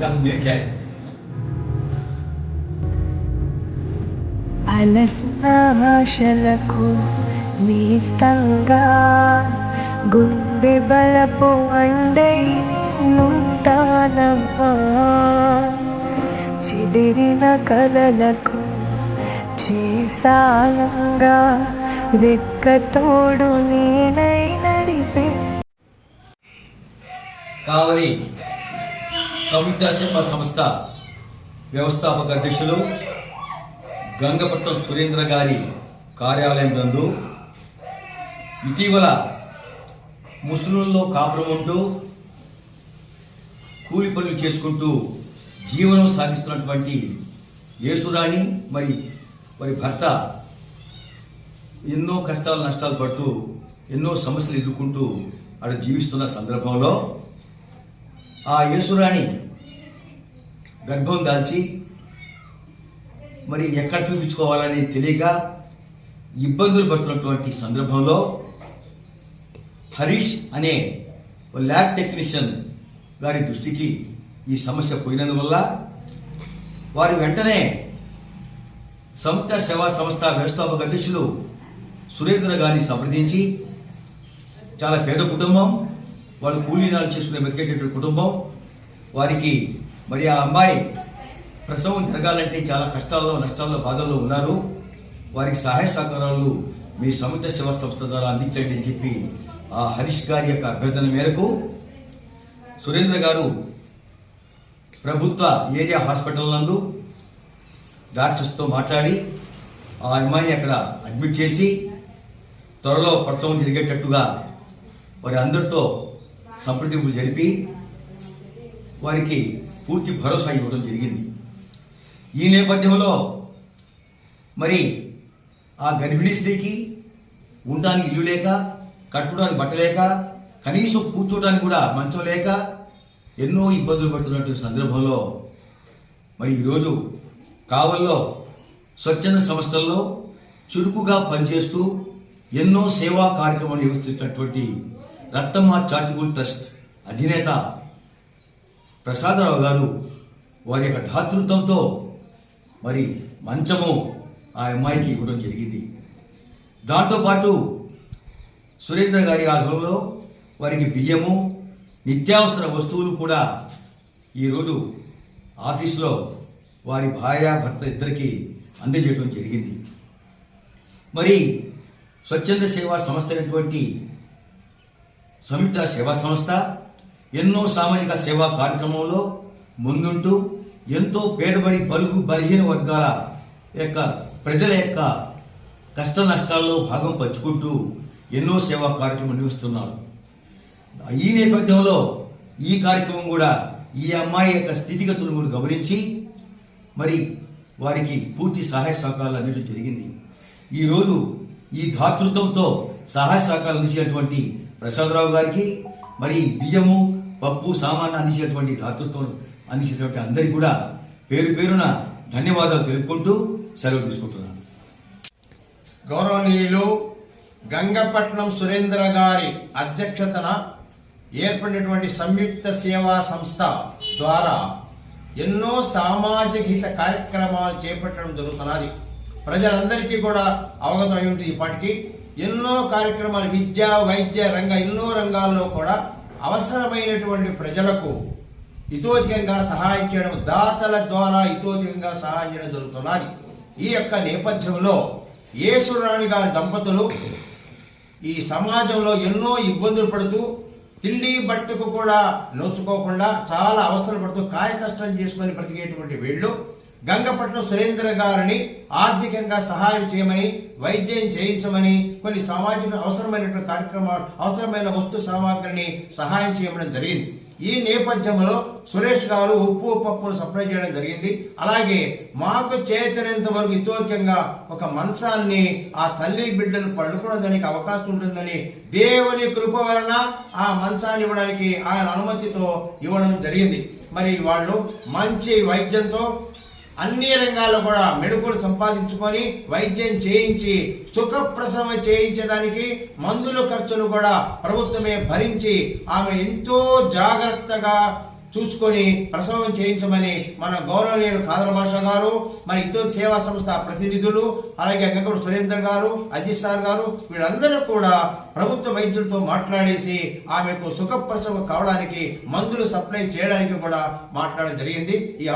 గంభీర్గా అలసిన ఆశలకు నేస్తంగా గుండె బలపు అండై ఉంటానమ్మా చెదిరిన కలలకు చేసాలంగా రెక్కతోడు నేనై నడిపే కావలి సంయుక్త సంస్థ వ్యవస్థాపక అధ్యక్షులు గంగపట్నం సురేంద్ర గారి కార్యాలయం నందు ఇటీవల ముస్లింల్లో కాపురం ఉంటూ కూలి పనులు చేసుకుంటూ జీవనం సాగిస్తున్నటువంటి యేసురాణి మరి మరి భర్త ఎన్నో కష్టాలు నష్టాలు పడుతూ ఎన్నో సమస్యలు ఎదుర్కొంటూ అక్కడ జీవిస్తున్న సందర్భంలో ఆ యేసురాణి గర్భం దాల్చి మరి ఎక్కడ చూపించుకోవాలని తెలియక ఇబ్బందులు పడుతున్నటువంటి సందర్భంలో హరీష్ అనే ల్యాబ్ టెక్నీషియన్ గారి దృష్టికి ఈ సమస్య పోయినందువల్ల వారు వెంటనే సంయుక్త సేవా సంస్థ వ్యవస్థాపక అధ్యక్షులు సురేంద్ర గారిని సంప్రదించి చాలా పేద కుటుంబం వాళ్ళు కూలీనాలు చేసుకునే బతికేటటువంటి కుటుంబం వారికి మరి ఆ అమ్మాయి ప్రసవం జరగాలంటే చాలా కష్టాల్లో నష్టాల్లో బాధల్లో ఉన్నారు. వారికి సహాయ సహకారాలు మీ సముద్ర సేవా సంస్థ ద్వారా అందించండి అని చెప్పి ఆ హరీష్ గారి యొక్క అభ్యర్థన మేరకు సురేంద్ర గారు ప్రభుత్వ ఏరియా హాస్పిటల్ నందు డాక్టర్స్తో మాట్లాడి ఆ అమ్మాయిని అక్కడ అడ్మిట్ చేసి త్వరలో ప్రసవం జరిగేటట్టుగా వారి అందరితో సంప్రదింపులు జరిపి వారికి పూర్తి భరోసా ఇవ్వడం జరిగింది. ఈ నేపథ్యంలో మరి ఆ గర్భిణీ స్త్రీకి ఉండడానికి ఇల్లు లేక కట్టుకోవడానికి బట్ట లేక కనీసం కూర్చోవడానికి కూడా మంచం లేక ఎన్నో ఇబ్బందులు పడుతున్నటువంటి సందర్భంలో మరి ఈరోజు కావల్లో స్వచ్ఛంద సంస్థల్లో చురుకుగా పనిచేస్తూ ఎన్నో సేవా కార్యక్రమాలు నిర్వహిస్తున్నటువంటి రత్తమ్మ చారిటబుల్ ట్రస్ట్ అధినేత ప్రసాదరావు గారు వారి యొక్క ధాతృత్వంతో మరి మంచము ఆ అమ్మాయికి ఇవ్వడం జరిగింది. దాంతోపాటు సురేంద్ర గారి ఆధ్వర్యంలో వారికి బియ్యము నిత్యావసర వస్తువులు కూడా ఈరోజు ఆఫీస్లో వారి భార్య భర్త ఇద్దరికి అందజేయడం జరిగింది. మరి స్వచ్ఛంద సేవా సంస్థ అయినటువంటి సంయుక్త సేవా సంస్థ ఎన్నో సామాజిక సేవా కార్యక్రమంలో ముందుంటూ ఎంతో పేదబడి బలుగు బలహీన వర్గాల యొక్క ప్రజల యొక్క కష్ట నష్టాల్లో భాగం పంచుకుంటూ ఎన్నో సేవా కార్యక్రమం నిర్వహిస్తున్నారు. ఈ నేపథ్యంలో ఈ కార్యక్రమం కూడా ఈ అమ్మాయి యొక్క స్థితిగతులను కూడా గమనించి మరి వారికి పూర్తి సహాయ సహకారాలు అందించడం జరిగింది. ఈరోజు ఈ ధాతృత్వంతో సహాయ సహకారాలు అందించినటువంటి ప్రసాదరావు గారికి మరి బియ్యము పప్పు సామాన్లు అందించినటువంటి ధాతృత్వం అందించినటువంటి అందరికీ కూడా పేరు పేరున ధన్యవాదాలు తెలుపుకుంటూ సెలవు తీసుకుంటున్నాను. గౌరవనీయులు గంగపట్నం సురేంద్ర గారి అధ్యక్షతన ఏర్పడినటువంటి సంయుక్త సేవా సంస్థ ద్వారా ఎన్నో సామాజిక హిత కార్యక్రమాలు చేపట్టడం జరుగుతున్నది. ప్రజలందరికీ కూడా అవగతం అయి ఉంటుంది ఇప్పటికీ. ఎన్నో కార్యక్రమాలు విద్య వైద్య రంగ ఎన్నో రంగాల్లో కూడా అవసరమైనటువంటి ప్రజలకు ఇతోధికంగా సహాయం చేయడం దాతల ద్వారా ఇతోధికంగా సహాయం చేయడం జరుగుతున్నది. ఈ యొక్క నేపథ్యంలో యేసురాణి గారి దంపతులు ఈ సమాజంలో ఎన్నో ఇబ్బందులు పడుతూ తిండి బట్టకు కూడా నోచుకోకుండా చాలా అవసరం పడుతూ కాయ కష్టం చేసుకొని బ్రతికేటువంటి వీళ్ళు గంగపట్నం సురేంద్ర గారిని ఆర్థికంగా సహాయం చేయమని వైద్యం చేయించమని కొన్ని సామాజిక అవసరమైనటువంటి కార్యక్రమాలు అవసరమైన వస్తు సామాగ్రిని సహాయం చేయడం జరిగింది. ఈ నేపథ్యంలో సురేష్ గారు ఉప్పు పప్పులు సప్లై చేయడం జరిగింది. అలాగే మాకు చేతనంత వరకు ఇతోధికంగా ఒక మంచాన్ని ఆ తల్లి బిడ్డలు పడుకోవడానికి అవకాశం ఉంటుందని దేవుని కృప వలన ఆ మంచాన్ని ఇవ్వడానికి ఆయన అనుమతితో ఇవ్వడం జరిగింది. మరి వాళ్ళు మంచి వైద్యంతో అన్ని రంగాల్లో కూడా మెడుకులు సంపాదించుకొని వైద్యం చేయించి సుఖప్రసవం చేయించడానికి మందుల ఖర్చులు కూడా ప్రభుత్వమే భరించి ఆమె ఎంతో జాగ్రత్తగా చూసుకొని ప్రసవం చేయించమని మన గౌరవనీయులు కాదర భాష గారు మరి ఇతో సేవా సంస్థ ప్రతినిధులు అలాగే గంగడు సురేందర్ గారు అజిత్ సార్ గారు వీళ్ళందరూ కూడా ప్రభుత్వ వైద్యులతో మాట్లాడేసి ఆమెకు సుఖప్రసవం కావడానికి మందులు సప్లై చేయడానికి కూడా మాట్లాడడం జరిగింది. ఈ